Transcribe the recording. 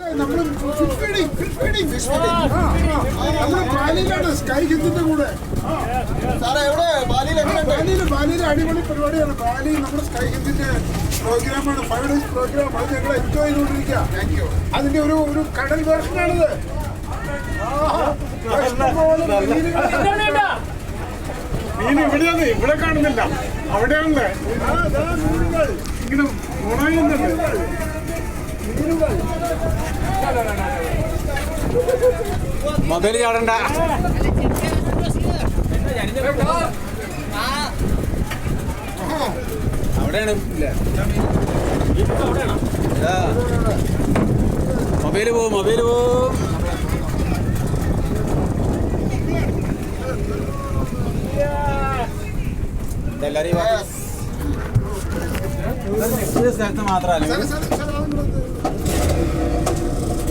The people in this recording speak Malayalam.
നമ്മൾ ബാലിയിലാണ് സ്കൈ ഹിന്ദിന്റെ കൂടെ. അടിപൊളി പരിപാടിയാണ്. ബാലി നമ്മുടെ സ്കൈ ഹിന്ദിന്റെ പ്രോഗ്രാമാണ് ഫൈവ് ഡേയ്സ് പ്രോഗ്രാം. അത് ഞങ്ങൾ എൻജോയ് ചെയ്തുകൊണ്ടിരിക്കുക. അതിന്റെ ഒരു ഒരു കടൽ വേർഷനാണിത്. മീൻ ഇവിടെയാണ് ഇവിടെ കാണുന്നില്ല. അവിടെയാണല്ലേ? ഇങ്ങനെ ഉണയുന്നുണ്ട് മൊബൈൽ ചാടണ്ട. അവിടെയാണ്. മൊബൈൽ പോവും മൊബൈൽ പോവും എല്ലാരെയും സ്ഥലത്ത് മാത്രമല്ല.